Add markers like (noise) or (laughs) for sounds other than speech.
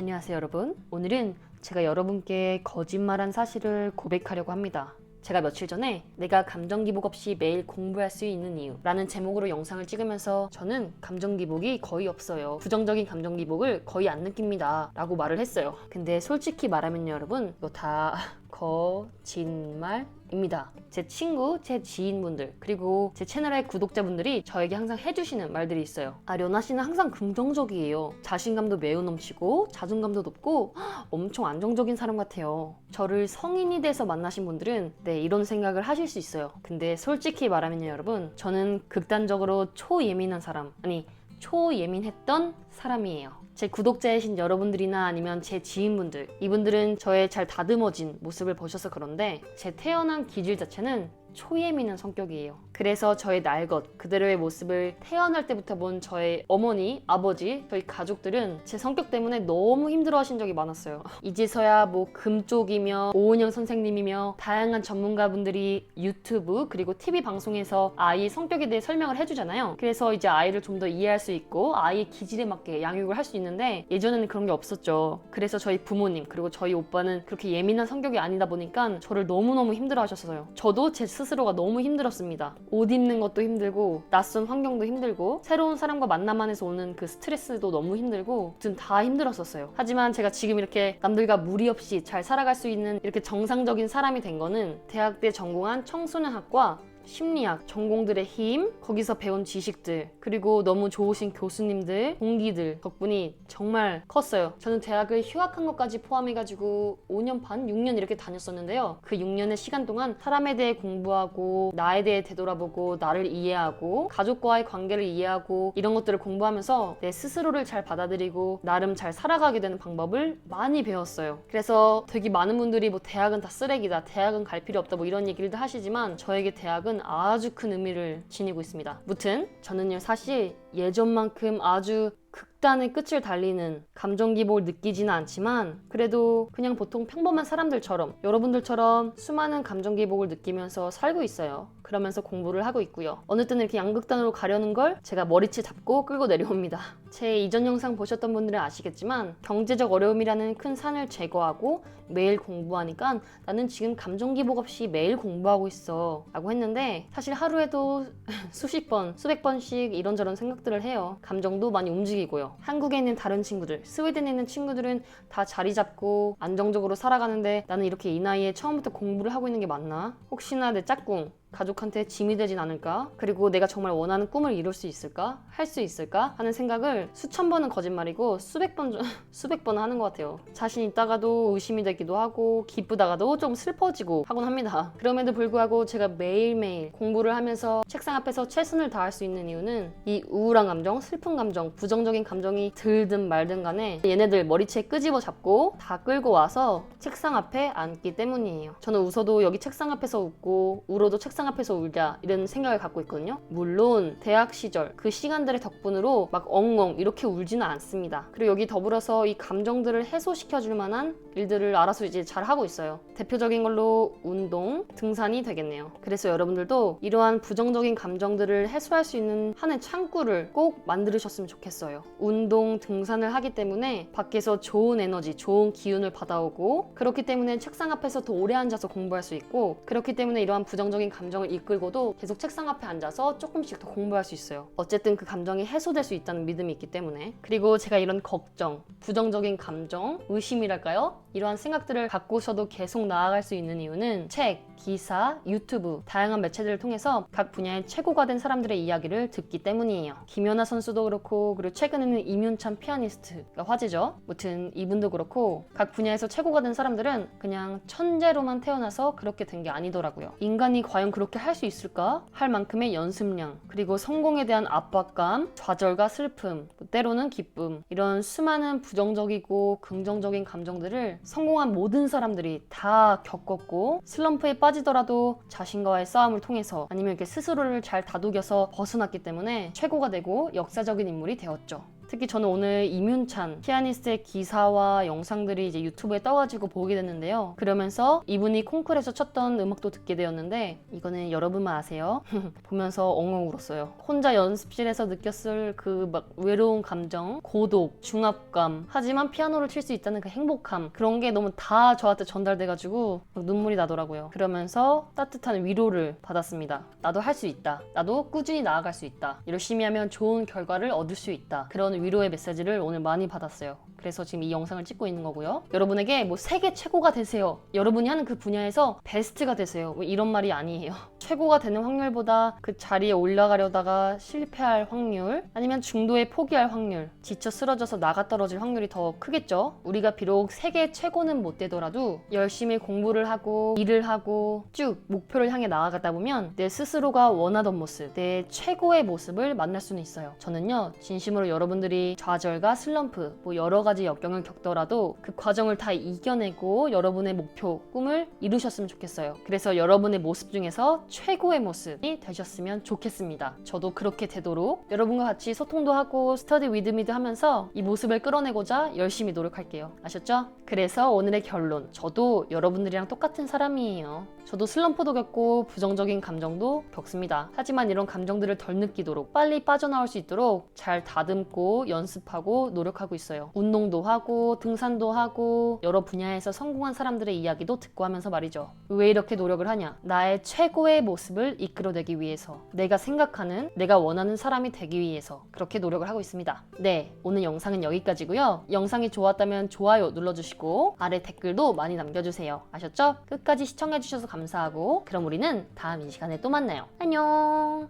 안녕하세요 여러분. 오늘은 제가 여러분께 거짓말한 사실을 고백하려고 합니다. 제가 며칠 전에 내가 감정 기복 없이 매일 공부할 수 있는 이유 라는 제목으로 영상을 찍으면서 저는 감정 기복이 거의 없어요. 부정적인 감정 기복을 거의 안 느낍니다 라고 말을 했어요. 근데 솔직히 말하면요 여러분 이거 다 (laughs) 거짓말 입니다 제 친구, 제 지인분들, 그리고 제 채널의 구독자분들이 저에게 항상 해주시는 말들이 있어요. 아, 려나 씨는 항상 긍정적이에요. 자신감도 매우 넘치고, 자존감도 높고, 헉, (gasps) 엄청 안정적인 사람 같아요. 저를 성인이 돼서 만나신 분들은, 네, 이런 생각을 하실 수 있어요. 근데 솔직히 말하면요, 여러분. 저는 극단적으로 초예민한 사람, 아니, 초예민했던 사람이에요. 제 구독자이신 여러분들이나 아니면 제 지인분들, 이분들은 저의 잘 다듬어진 모습을 보셔서 그런데 제 태어난 기질 자체는 초예민한 성격이에요. 그래서 저의 날 것, 그대로의 모습을 태어날 때부터 본 저의 어머니, 아버지, 저희 가족들은 제 성격 때문에 너무 힘들어 하신 적이 많았어요. 이제서야 뭐 금쪽이며 오은영 선생님이며 다양한 전문가분들이 유튜브 그리고 TV 방송에서 아이의 성격에 대해 설명을 해주잖아요. 그래서 이제 아이를 좀 더 이해할 수 있고 아이의 기질에 맞게 양육을 할 수 있는데 예전에는 그런 게 없었죠. 그래서 저희 부모님 그리고 저희 오빠는 그렇게 예민한 성격이 아니다 보니까 저를 너무너무 힘들어 하셨어요. 저도 제 스스로가 너무 힘들었습니다. 옷 입는 것도 힘들고 낯선 환경도 힘들고 새로운 사람과 만남안에서 오는 그 스트레스도 너무 힘들고 아무튼 다 힘들었었어요. 하지만 제가 지금 이렇게 남들과 무리 없이 잘 살아갈 수 있는 이렇게 정상적인 사람이 된 거는 대학 때 전공한 청소년학과 심리학, 전공들의 힘, 거기서 배운 지식들, 그리고 너무 좋으신 교수님들, 동기들 덕분이 정말 컸어요. 저는 대학을 휴학한 것까지 포함해가지고 5년 반, 6년 이렇게 다녔었는데요. 그 6년의 시간 동안 사람에 대해 공부하고, 나에 대해 되돌아보고, 나를 이해하고, 가족과의 관계를 이해하고, 이런 것들을 공부하면서 내 스스로를 잘 받아들이고, 나름 잘 살아가게 되는 방법을 많이 배웠어요. 그래서 되게 많은 분들이 뭐 대학은 다 쓰레기다, 대학은 갈 필요 없다, 뭐 이런 얘기를 다 하시지만, 저에게 대학은 아주 큰 의미를 지니고 있습니다. 무튼 저는요 사실 예전만큼 아주 극단의 끝을 달리는 감정 기복을 느끼지는 않지만 그래도 그냥 보통 평범한 사람들처럼 여러분들처럼 수많은 감정 기복을 느끼면서 살고 있어요. 그러면서 공부를 하고 있고요. 어느 때는 이렇게 양극단으로 가려는 걸 제가 머리채 잡고 끌고 내려옵니다. 제 이전 영상 보셨던 분들은 아시겠지만 경제적 어려움이라는 큰 산을 제거하고 매일 공부하니까 나는 지금 감정 기복 없이 매일 공부하고 있어 라고 했는데 사실 하루에도 (laughs) 수십 번, 수백 번씩 이런저런 생각들을 해요. 감정도 많이 움직이고 요. 한국에 있는 다른 친구들, 스웨덴에 있는 친구들은 다 자리 잡고 안정적으로 살아가는데 나는 이렇게 이 나이에 처음부터 공부를 하고 있는 게 맞나? 혹시나 내 짝꿍, 가족한테 짐이 되진 않을까? 그리고 내가 정말 원하는 꿈을 이룰 수 있을까? 할 수 있을까? 하는 생각을 수천 번은 거짓말이고 수백 번, 전- (laughs) 수백 번은 하는 것 같아요. 자신 있다가도 의심이 되기도 하고 기쁘다가도 좀 슬퍼지고 하곤 합니다. 그럼에도 불구하고 제가 매일매일 공부를 하면서 책상 앞에서 최선을 다할 수 있는 이유는 이 우울한 감정, 슬픈 감정, 부정적인 감정이 들든 말든 간에 얘네들 머리채 끄집어 잡고 다 끌고 와서 책상 앞에 앉기 때문이에요. 저는 웃어도 여기 책상 앞에서 웃고 울어도 책상 앞에서 울자 이런 생각을 갖고 있거든요. 물론 대학 시절 그 시간들의 덕분으로 막 엉엉 이렇게 울지는 않습니다. 그리고 여기 더불어서 이 감정들을 해소시켜 줄 만한 일들을 알아서 이제 잘 하고 있어요. 대표적인 걸로 운동, 등산이 되겠네요. 그래서 여러분들도 이러한 부정적인 감정들을 해소할 수 있는 하나의 창구를 꼭 만들으셨으면 좋겠어요. 운동, 등산을 하기 때문에 밖에서 좋은 에너지, 좋은 기운을 받아오고 그렇기 때문에 책상 앞에서 더 오래 앉아서 공부할 수 있고 그렇기 때문에 이러한 부정적인 감정 을 이끌고도 계속 책상 앞에 앉아서 조금씩 더 공부할 수 있어요. 어쨌든 그 감정이 해소될 수 있다는 믿음이 있기 때문에 그리고 제가 이런 걱정, 부정적인 감정, 의심이랄까요? 이러한 생각들을 갖고서도 계속 나아갈 수 있는 이유는 책, 기사, 유튜브 다양한 매체들을 통해서 각 분야의 최고가 된 사람들의 이야기를 듣기 때문이에요. 김연아 선수도 그렇고 그리고 최근에는 임윤찬 피아니스트가 화제죠. 무튼 이분도 그렇고 각 분야에서 최고가 된 사람들은 그냥 천재로만 태어나서 그렇게 된 게 아니더라고요. 인간이 과연 그 렇게 할 수 있을까? 할 만큼의 연습량 그리고 성공에 대한 압박감, 좌절과 슬픔, 또 때로는 기쁨 이런 수많은 부정적이고 긍정적인 감정들을 성공한 모든 사람들이 다 겪었고 슬럼프에 빠지더라도 자신과의 싸움을 통해서 아니면 이렇게 스스로를 잘 다독여서 벗어났기 때문에 최고가 되고 역사적인 인물이 되었죠. 특히 저는 오늘 이문찬 피아니스트의 기사와 영상들이 이제 유튜브에 떠가지고 보게 됐는데요. 그러면서 이분이 콩쿨에서 쳤던 음악도 듣게 되었는데 이거는 여러분만 아세요. (laughs) 보면서 엉엉 울었어요. 혼자 연습실에서 느꼈을 그 막 외로운 감정, 고독, 중압감, 하지만 피아노를 칠 수 있다는 그 행복함 그런 게 너무 다 저한테 전달돼가지고 막 눈물이 나더라고요. 그러면서 따뜻한 위로를 받았습니다. 나도 할 수 있다. 나도 꾸준히 나아갈 수 있다. 열심히 하면 좋은 결과를 얻을 수 있다. 그런 위로의 메시지를 오늘 많이 받았어요. 그래서 지금 이 영상을 찍고 있는 거고요. 여러분에게 뭐 세계 최고가 되세요. 여러분이 하는 그 분야에서 베스트가 되세요. 뭐 이런 말이 아니에요. (laughs) 최고가 되는 확률보다 그 자리에 올라가려다가 실패할 확률, 아니면 중도에 포기할 확률, 지쳐 쓰러져서 나가 떨어질 확률이 더 크겠죠. 우리가 비록 세계 최고는 못 되더라도 열심히 공부를 하고 일을 하고 쭉 목표를 향해 나아가다 보면 내 스스로가 원하던 모습, 내 최고의 모습을 만날 수는 있어요. 저는요, 진심으로 여러분들이 좌절과 슬럼프, 뭐 여러 가지 역경을 겪더라도 그 과정을 다 이겨내고 여러분의 목표, 꿈을 이루셨으면 좋겠어요. 그래서 여러분의 모습 중에서 최고의 모습이 되셨으면 좋겠습니다. 저도 그렇게 되도록 여러분과 같이 소통도 하고 스터디 위드미드 하면서 이 모습을 끌어내고자 열심히 노력할게요. 아셨죠? 그래서 오늘의 결론. 저도 여러분들이랑 똑같은 사람이에요. 저도 슬럼프도 겪고 부정적인 감정도 겪습니다. 하지만 이런 감정들을 덜 느끼도록 빨리 빠져나올 수 있도록 잘 다듬고 연습하고 노력하고 있어요. 운동도 하고 등산도 하고 여러 분야에서 성공한 사람들의 이야기도 듣고 하면서 말이죠. 왜 이렇게 노력을 하냐? 나의 최고의 모습을 이끌어내기 위해서 내가 생각하는 내가 원하는 사람이 되기 위해서 그렇게 노력을 하고 있습니다. 네, 오늘 영상은 여기까지고요. 영상이 좋았다면 좋아요 눌러주시고 아래 댓글도 많이 남겨주세요. 아셨죠? 끝까지 시청해주셔서 감사하고 그럼 우리는 다음 이 시간에 또 만나요. 안녕.